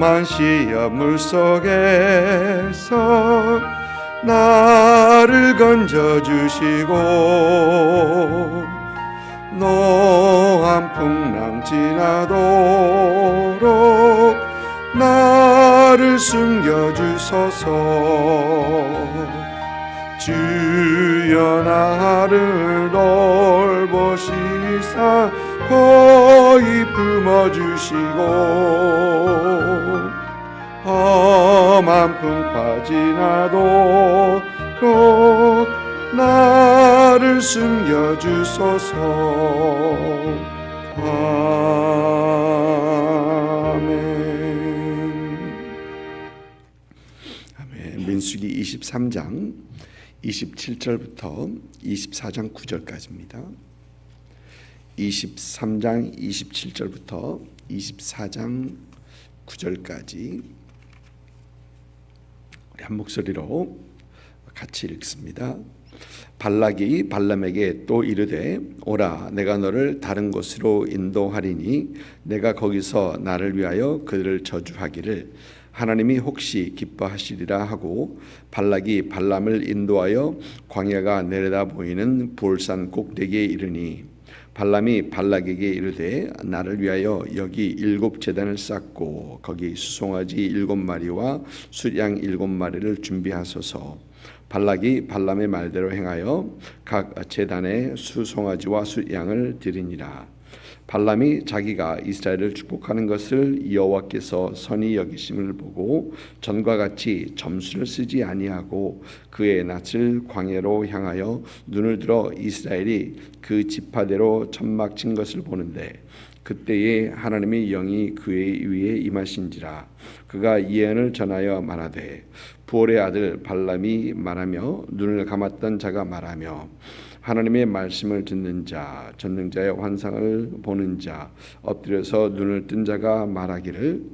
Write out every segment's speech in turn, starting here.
험한 시험 물속에서 나를 건져주시고 노한 풍랑 지나도록 나를 숨겨주소서. 주여 나를 돌보시사 거의 품어주시고 험한 풍파 지나도록 나를 숨겨주소서. 아멘. 아멘. 민수기 23장 27절부터 24장 9절까지입니다. 23장 27절부터 24장 9절까지 우리 한 목소리로 같이 읽습니다. 발락이 발람에게 또 이르되 오라 내가 너를 다른 곳으로 인도하리니 내가 거기서 나를 위하여 그들을 저주하기를 하나님이 혹시 기뻐하시리라 하고 발락이 발람을 인도하여 광야가 내려다 보이는 볼산 꼭대기에 이르니 발람이 발락에게 이르되 나를 위하여 여기 일곱 제단을 쌓고 거기 수송아지 일곱 마리와 숫양 일곱 마리를 준비하소서. 발락이 발람의 말대로 행하여 각 제단에 수송아지와 숫양을 드리니라 발람이 자기가 이스라엘을 축복하는 것을 여호와께서 선히 여기심을 보고 전과 같이 점수를 쓰지 아니하고 그의 낯을 광야로 향하여 눈을 들어 이스라엘이 그 지파대로 천막 친 것을 보는데 그때에 하나님의 영이 그의 위에 임하신지라 그가 예언을 전하여 말하되 부올의 아들 발람이 말하며 눈을 감았던 자가 말하며 하나님의 말씀을 듣는 자, 전능자의 환상을 보는 자, 엎드려서 눈을 뜬 자가 말하기를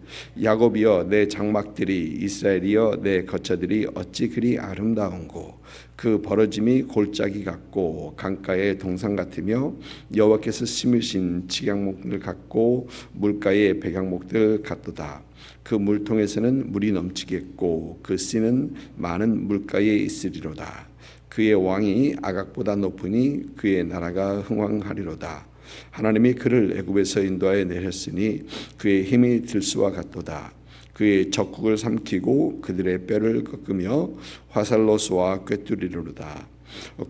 야곱이여 내 장막들이 이스라엘이여 내 거처들이 어찌 그리 아름다운고 그 벌어짐이 골짜기 같고 강가의 동상 같으며 여호와께서 심으신 직양목들 같고 물가의 백양목들 같도다. 그 물통에서는 물이 넘치겠고 그 씨는 많은 물가에 있으리로다. 그의 왕이 아각보다 높으니 그의 나라가 흥왕하리로다. 하나님이 그를 애굽에서 인도하여 내셨으니 그의 힘이 들수와 같도다. 그의 적국을 삼키고 그들의 뼈를 꺾으며 화살로 쏘아 꿰뚫이리로다.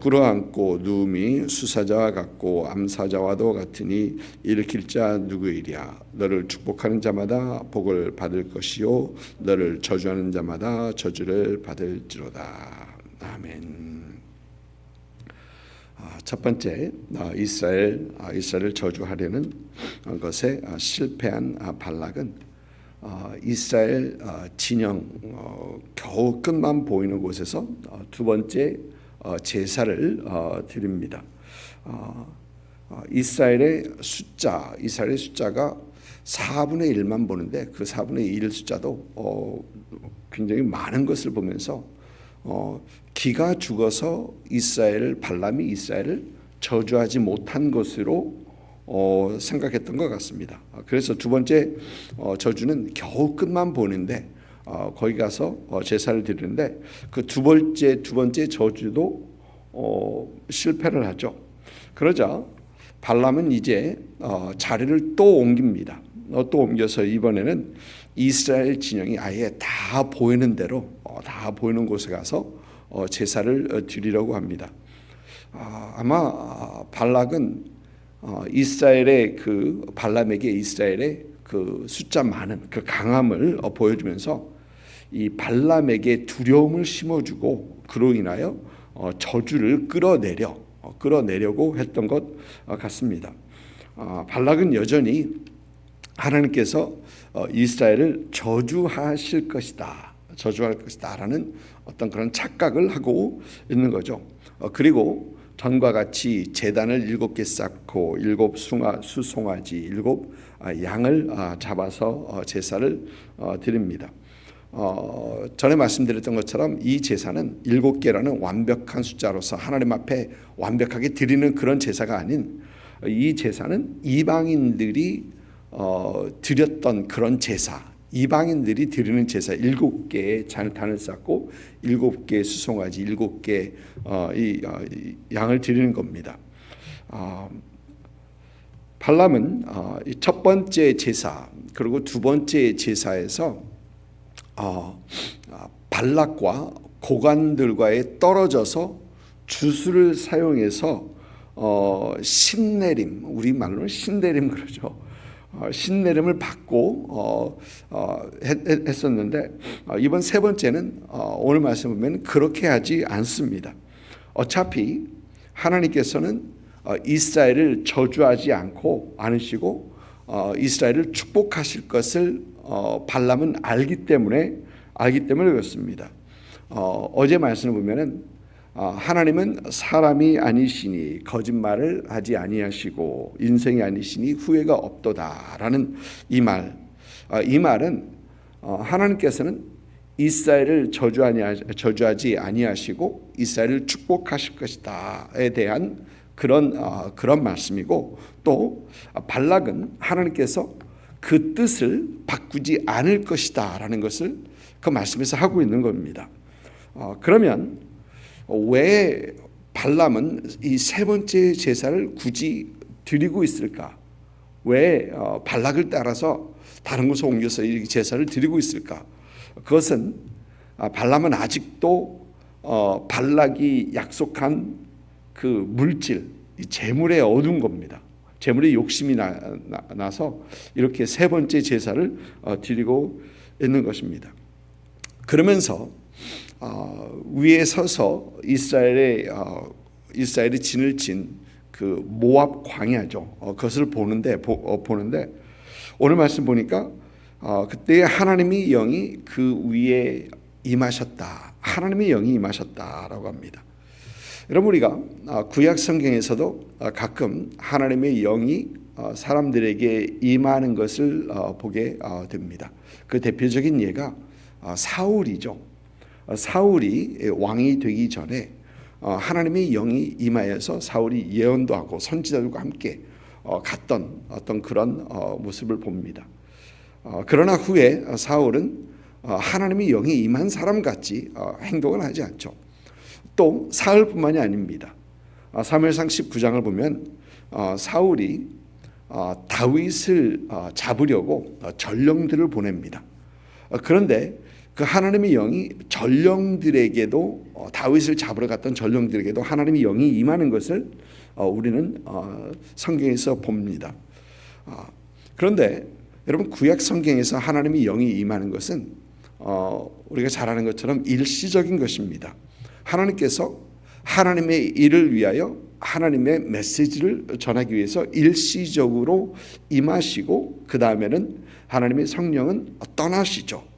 꿇어앉고 누움이 수사자와 같고 암사자와도 같으니 일으킬 자 누구이랴 너를 축복하는 자마다 복을 받을 것이요 너를 저주하는 자마다 저주를 받을지로다 아멘. 아, 첫 번째 아, 이스라엘 이스라엘을 저주하려는 것에 실패한 발락은 이스라엘 진영 어, 겨우 끝만 보이는 곳에서 어, 두 번째 어, 제사를 드립니다. 이스라엘의 숫자, 이스라엘의 숫자가 4분의 1만 보는데 그 4분의 1 숫자도 굉장히 많은 것을 보면서 기가 죽어서 이스라엘 발람이 이스라엘을 저주하지 못한 것으로 어, 생각했던 것 같습니다. 그래서 두 번째 어, 저주는 겨우 끝만 보는데 어, 거기 가서 어, 제사를 드리는데 그 두 번째 두 번째 저주도 어, 실패를 하죠. 그러자 발람은 이제 어, 자리를 또 옮깁니다. 어, 또 옮겨서 이번에는 이스라엘 진영이 아예 다 보이는 대로 어, 다 보이는 곳에 가서 어, 제사를 어, 드리려고 합니다. 아, 아마 발락은 어, 이스라엘의 그 발람에게 이스라엘의 그 숫자 많은 그 강함을 보여주면서 이 발람에게 두려움을 심어주고 그로 인하여 저주를 끌어내려 끌어내려고 했던 것 같습니다. 발락은 여전히 하나님께서 이스라엘을 저주하실 것이다. 저주할 것이다라는 어떤 그런 착각을 하고 있는 거죠. 어, 그리고 전과 같이 재단을 일곱 개 쌓고 일곱 숭아 수송아지 일곱 아, 양을 아, 잡아서 어, 제사를 어, 드립니다. 어, 전에 말씀드렸던 것처럼 이 제사는 일곱 개라는 완벽한 숫자로서 하나님 앞에 완벽하게 드리는 그런 제사가 아닌 이 제사는 이방인들이 어, 드렸던 그런 제사 이방인들이 드리는 제사 일곱 개의 잔 단을 쌓고 일곱 개의 수송아지 일곱 개의 어, 이, 어, 이 양을 드리는 겁니다. 어, 발람은 어, 이첫 번째 제사 그리고 두 번째 제사에서 어, 아, 발락과 고관들과에 떨어져서 주술을 사용해서 어, 신내림 우리 말로는 신내림 그러죠. 어, 신내림을 받고 어, 어, 했었는데 어, 이번 세 번째는 어, 오늘 말씀 보면 그렇게 하지 않습니다. 어차피 하나님께서는 어, 이스라엘을 저주하지 않고 않으시고 어, 이스라엘을 축복하실 것을 어, 발람은 알기 때문에 알기 때문에 그렇습니다. 어, 어제 말씀을 보면은 어, 하나님은 사람이 아니시니 거짓말을 하지 아니하시고 인생이 아니시니 후회가 없도다라는 이 말. 어, 이 말은 어, 하나님께서는 이스라엘을 저주하지 아니하시고 이스라엘을 축복하실 것이다에 대한 그런 어, 그런 말씀이고 또 발락은 하나님께서 그 뜻을 바꾸지 않을 것이다라는 것을 그 말씀에서 하고 있는 겁니다. 어, 그러면 왜 발람은 이 세 번째 제사를 굳이 드리고 있을까? 왜 어, 발락을 따라서 다른 곳에 옮겨서 이 제사를 드리고 있을까? 그것은 아, 발람은 아직도 어, 발락이 약속한 그 물질, 이 재물에 얻은 겁니다. 재물에 욕심이 나, 나, 서 이렇게 세 번째 제사를 어, 드리고 있는 것입니다. 그러면서 어, 위에 서서 이스라엘의 어, 이스라엘이 진을 친 그 모압 광야죠. 어, 그것을 보는데 보, 어, 보는데 오늘 말씀 보니까 어, 그때 하나님이 영이 그 위에 임하셨다. 하나님의 영이 임하셨다라고 합니다. 여러분 우리가 어, 구약 성경에서도 어, 가끔 하나님의 영이 어, 사람들에게 임하는 것을 어, 보게 어, 됩니다. 그 대표적인 예가 어, 사울이죠. 어, 사울이 왕이 되기 전에 어, 하나님의 영이 임하여서 사울이 예언도 하고 선지자들과 함께 어, 갔던 어떤 그런 어, 모습을 봅니다. 어, 그러나 후에 어, 사울은 어, 하나님의 영이 임한 사람 같이 어, 행동을 하지 않죠. 또 사울뿐만이 아닙니다. 어, 사무엘상 19장을 보면 어, 사울이 어, 다윗을 어, 잡으려고 어, 전령들을 보냅니다. 어, 그런데 그 하나님의 영이 전령들에게도 어, 다윗을 잡으러 갔던 전령들에게도 하나님의 영이 임하는 것을 어, 우리는 어, 성경에서 봅니다. 어, 그런데 여러분 구약 성경에서 하나님의 영이 임하는 것은 어, 우리가 잘 아는 것처럼 일시적인 것입니다. 하나님께서 하나님의 일을 위하여 하나님의 메시지를 전하기 위해서 일시적으로 임하시고 그 다음에는 하나님의 성령은 떠나시죠.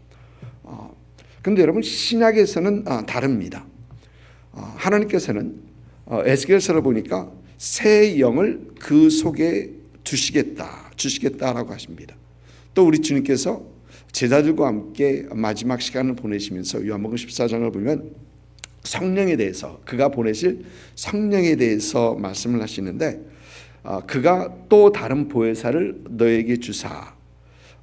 어, 근데 여러분 신약에서는 아, 다릅니다. 어, 하나님께서는 어, 에스겔서를 보니까 새 영을 그 속에 두시겠다, 주시겠다라고 하십니다. 또 우리 주님께서 제자들과 함께 마지막 시간을 보내시면서 요한복음 14장을 보면 성령에 대해서 그가 보내실 성령에 대해서 말씀을 하시는데 어, 그가 또 다른 보혜사를 너에게 주사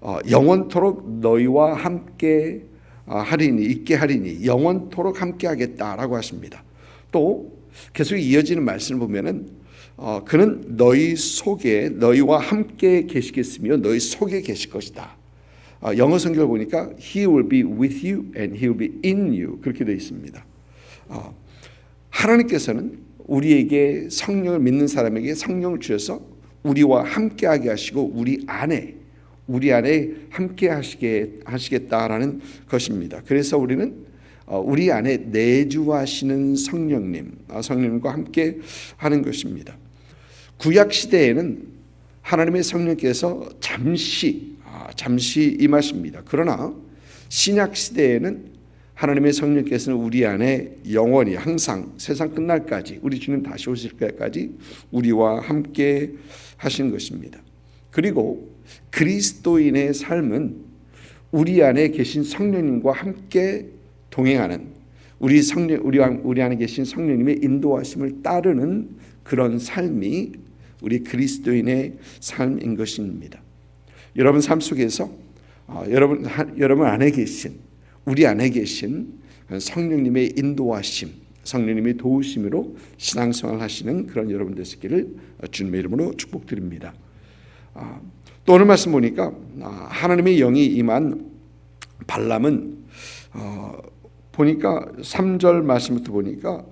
어, 영원토록 너희와 함께 어, 하리니 있게 하리니 영원토록 함께 하겠다라고 하십니다. 또 계속 이어지는 말씀을 보면은 어, 그는 너희 속에 너희와 함께 계시겠으며 너희 속에 계실 것이다. 어, 영어 성경을 보니까 He will be with you and He will be in you 그렇게 되어 있습니다. 어, 하나님께서는 우리에게 성령을 믿는 사람에게 성령을 주셔서 우리와 함께하게 하시고 우리 안에 우리 안에 함께 하시게 하시겠다라는 것입니다. 그래서 우리는 어, 우리 안에 내주하시는 성령님, 어, 성령님과 함께 하는 것입니다. 구약 시대에는 하나님의 성령께서 잠시 아, 잠시 임하십니다. 그러나 신약 시대에는 하나님의 성령께서는 우리 안에 영원히 항상 세상 끝날까지 우리 주님 다시 오실 때까지 우리와 함께 하신 것입니다. 그리고 그리스도인의 삶은 우리 안에 계신 성령님과 함께 동행하는 우리 성령 우리 우리 안에 계신 성령님의 인도하심을 따르는 그런 삶이 우리 그리스도인의 삶인 것입니다. 여러분 삶 속에서 어, 여러분 하, 여러분 안에 계신 우리 안에 계신 성령님의 인도하심, 성령님의 도우심으로 신앙생활 하시는 그런 여러분 되시기를 주님의 이름으로 축복드립니다. 아, 또 오늘 말씀 보니까 아, 하나님의 영이 임한 발람은 어, 보니까 3절 말씀부터 보니까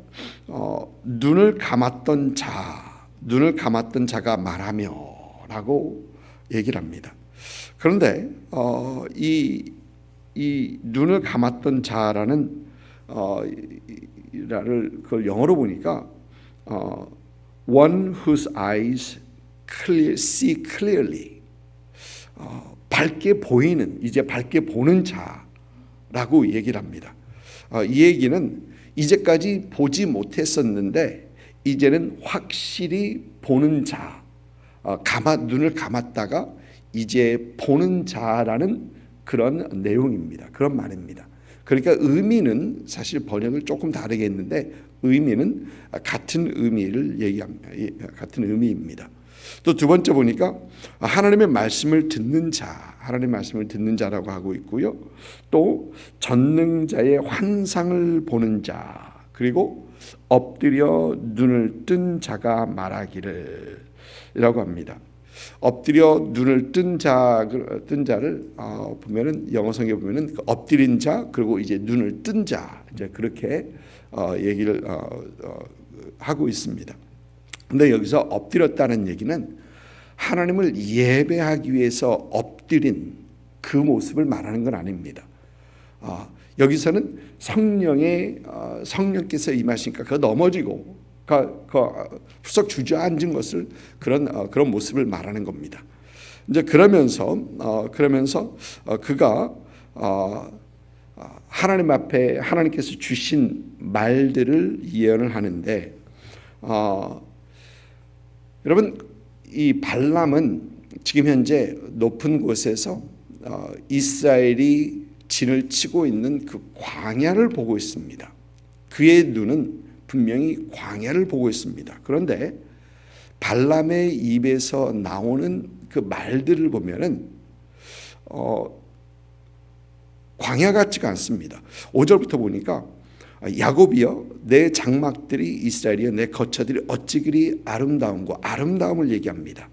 어, 눈을 감았던 자, 눈을 감았던 자가 말하며라고 얘기를 합니다. 그런데 어, 이, 이 눈을 감았던 자라는 어, 그걸 영어로 보니까 어, one whose eyes clear, see clearly 어, 밝게 보이는 이제 밝게 보는 자라고 얘기를 합니다. 어, 이 얘기는 이제까지 보지 못했었는데 이제는 확실히 보는 자, 어, 감아 눈을 감았다가 이제 보는 자라는 그런 내용입니다. 그런 말입니다. 그러니까 의미는 사실 번역을 조금 다르게 했는데 의미는 같은 의미를 얘기합니다. 같은 의미입니다. 또 두 번째 보니까 하나님의 말씀을 듣는 자, 하나님의 말씀을 듣는 자라고 하고 있고요. 또 전능자의 환상을 보는 자, 그리고 엎드려 눈을 뜬 자가 말하기를 이라고 합니다. 엎드려 눈을 뜬 자, 뜬 자를 어, 보면은 영어 성경 보면은 그 엎드린 자 그리고 이제 눈을 뜬 자 이제 그렇게 어, 얘기를 어, 어, 하고 있습니다. 근데 여기서 엎드렸다는 얘기는 하나님을 예배하기 위해서 엎드린 그 모습을 말하는 건 아닙니다. 어, 여기서는 성령의 어, 성령께서 임하시니까 그 넘어지고 그, 그 후석 주저앉은 것을 그런 어, 그런 모습을 말하는 겁니다. 이제 그러면서 어, 그러면서 어, 그가 하나님 앞에 하나님께서 주신 말들을 예언을 하는데 어, 여러분 이 발람은 지금 현재 높은 곳에서 어, 이스라엘이 진을 치고 있는 그 광야를 보고 있습니다. 그의 눈은 분명히 광야를 보고 있습니다. 그런데 발람의 입에서 나오는 그 말들을 보면은 어, 광야 같지가 않습니다. 5절부터 보니까 야곱이여 내 장막들이 이스라엘이여 내 거처들이 어찌 그리 아름다운고 아름다움을 얘기합니다.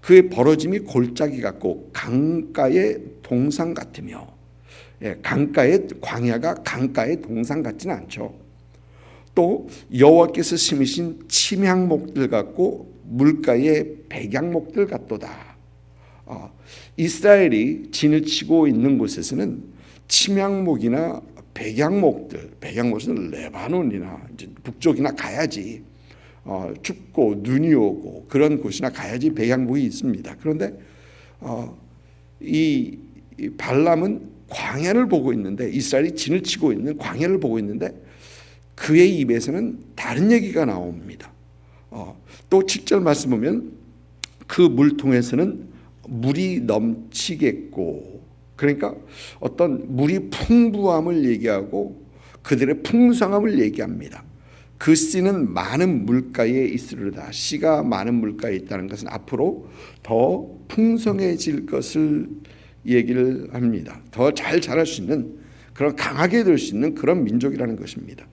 그의 벌어짐이 골짜기 같고 강가의 동상 같으며 예, 강가의 광야가 강가의 동상 같지는 않죠. 또 여호와께서 심으신 침향목들 같고 물가의 백양목들 같도다. 어, 이스라엘이 진을 치고 있는 곳에서는 침향목이나 백양목들, 백양목은 레바논이나 북쪽이나 가야지 어, 춥고 눈이 오고 그런 곳이나 가야지 백양목이 있습니다. 그런데 어, 이, 이 발람은 광야를 보고 있는데 이스라엘이 진을 치고 있는 광야를 보고 있는데 그의 입에서는 다른 얘기가 나옵니다. 어, 또 7절 말씀 보면 그 물통에서는 물이 넘치겠고 그러니까 어떤 물이 풍부함을 얘기하고 그들의 풍성함을 얘기합니다. 그 씨는 많은 물가에 있으리다. 씨가 많은 물가에 있다는 것은 앞으로 더 풍성해질 것을 얘기를 합니다. 더 잘 자랄 수 있는 그런 강하게 될 수 있는 그런 민족이라는 것입니다.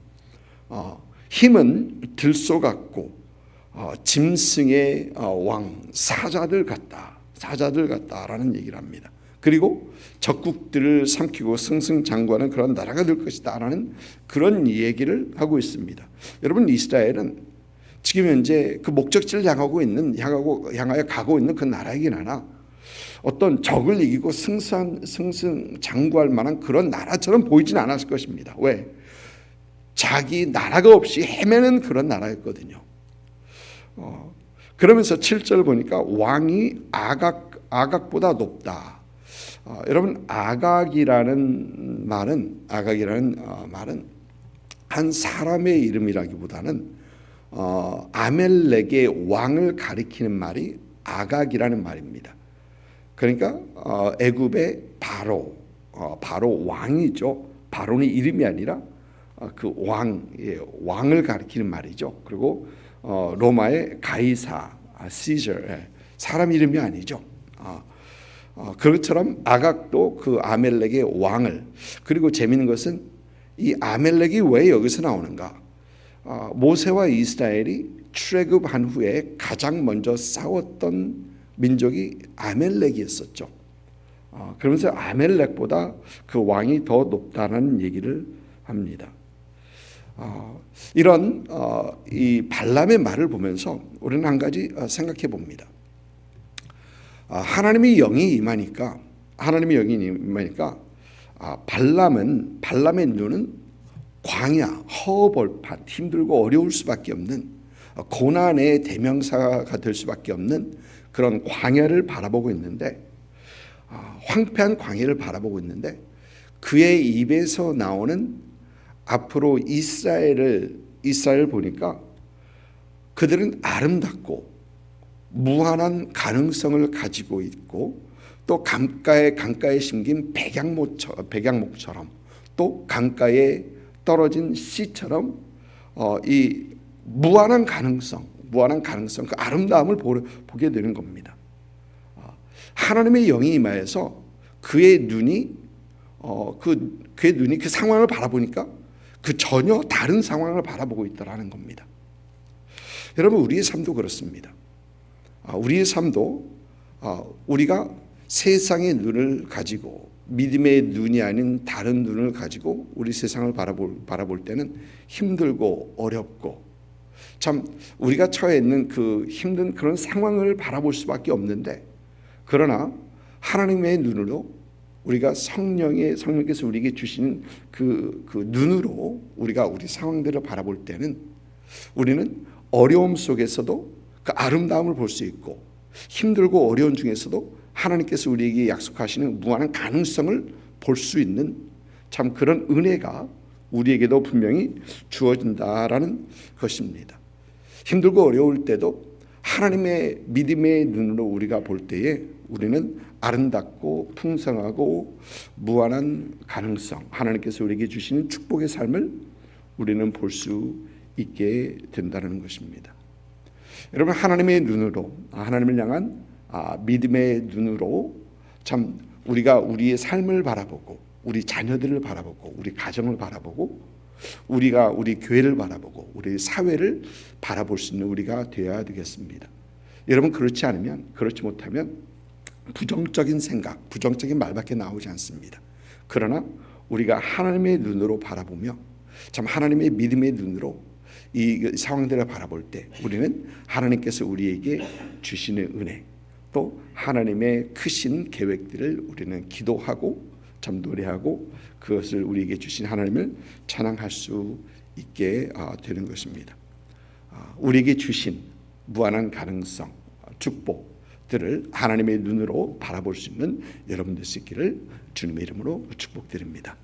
어, 힘은 들소 같고 어, 짐승의 어, 왕 사자들 같다. 사자들 같다라는 얘기를 합니다. 그리고 적국들을 삼키고 승승장구하는 그런 나라가 될 것이다라는 그런 얘기를 하고 있습니다. 여러분 이스라엘은 지금 현재 그 목적지를 향하고 있는 향하고 향하여 가고 있는 그 나라이긴 하나 어떤 적을 이기고 승승 승승장구할 만한 그런 나라처럼 보이진 않았을 것입니다. 왜? 자기 나라가 없이 헤매는 그런 나라였거든요. 어, 그러면서 7절 보니까 왕이 아각 아각보다 높다. 어, 여러분 아각이라는 말은 아각이라는 어, 말은 한 사람의 이름이라기보다는 어, 아멜렉의 왕을 가리키는 말이 아각이라는 말입니다. 그러니까 어, 애굽의 바로 어, 바로 왕이죠. 바로는 이름이 아니라 어, 그 왕, 예, 왕을 가리키는 말이죠. 그리고 어, 로마의 가이사, 아, 시저, 예, 사람 이름이 아니죠. 아, 어, 그것처럼 아각도 그 아멜렉의 왕을 그리고 재미있는 것은 이 아멜렉이 왜 여기서 나오는가? 어, 모세와 이스라엘이 출애굽한 후에 가장 먼저 싸웠던 민족이 아멜렉이었었죠. 어, 그러면서 아멜렉보다 그 왕이 더 높다는 얘기를 합니다. 어, 이런 어, 이 발람의 말을 보면서 우리는 한 가지 어, 생각해 봅니다. 아, 하나님의 영이 임하니까 하나님의 영이 임하니까 아, 발람은 발람의 눈은 광야, 허벌판, 힘들고 어려울 수밖에 없는 어, 고난의 대명사가 될 수밖에 없는 그런 광야를 바라보고 있는데 아, 황폐한 광야를 바라보고 있는데 그의 입에서 나오는 앞으로 이스라엘을 이스라엘 보니까 그들은 아름답고 무한한 가능성을 가지고 있고 또 강가에 강가에 심긴 백양목처럼 백양목처럼 또 강가에 떨어진 씨처럼 어, 이 무한한 가능성, 무한한 가능성, 그 아름다움을 보, 보게 되는 겁니다. 어, 하나님의 영이 임하여서 그의 눈이 어, 그 그의 눈이 그 상황을 바라보니까 그 전혀 다른 상황을 바라보고 있다라는 겁니다. 여러분 우리의 삶도 그렇습니다. 아, 우리의 삶도 아, 우리가 세상의 눈을 가지고 믿음의 눈이 아닌 다른 눈을 가지고 우리 세상을 바라볼, 바라볼 때는 힘들고 어렵고 참 우리가 처해 있는 그 힘든 그런 상황을 바라볼 수밖에 없는데 그러나 하나님의 눈으로 우리가 성령의 성령께서 우리에게 주시는 그, 그 눈으로 우리가 우리 상황들을 바라볼 때는 우리는 어려움 속에서도 그 아름다움을 볼 수 있고 힘들고 어려운 중에서도 하나님께서 우리에게 약속하시는 무한한 가능성을 볼 수 있는 참 그런 은혜가 우리에게도 분명히 주어진다라는 것입니다. 힘들고 어려울 때도 하나님의 믿음의 눈으로 우리가 볼 때에 우리는 아름답고 풍성하고 무한한 가능성, 하나님께서 우리에게 주시는 축복의 삶을 우리는 볼 수 있게 된다는 것입니다. 여러분 하나님의 눈으로 하나님을 향한 아, 믿음의 눈으로 참 우리가 우리의 삶을 바라보고 우리 자녀들을 바라보고 우리 가정을 바라보고 우리가 우리 교회를 바라보고 우리 사회를 바라볼 수 있는 우리가 되어야 되겠습니다. 여러분 그렇지 않으면 그렇지 못하면 부정적인 생각, 부정적인 말밖에 나오지 않습니다. 그러나 우리가 하나님의 눈으로 바라보며 참 하나님의 믿음의 눈으로 이 상황들을 바라볼 때 우리는 하나님께서 우리에게 주시는 은혜 또 하나님의 크신 계획들을 우리는 기도하고 참 노래하고 그것을 우리에게 주신 하나님을 찬양할 수 있게 아, 되는 것입니다. 아, 우리에게 주신 무한한 가능성, 축복들을 하나님의 눈으로 바라볼 수 있는 여러분 될수 있기를 주님의 이름으로 축복드립니다.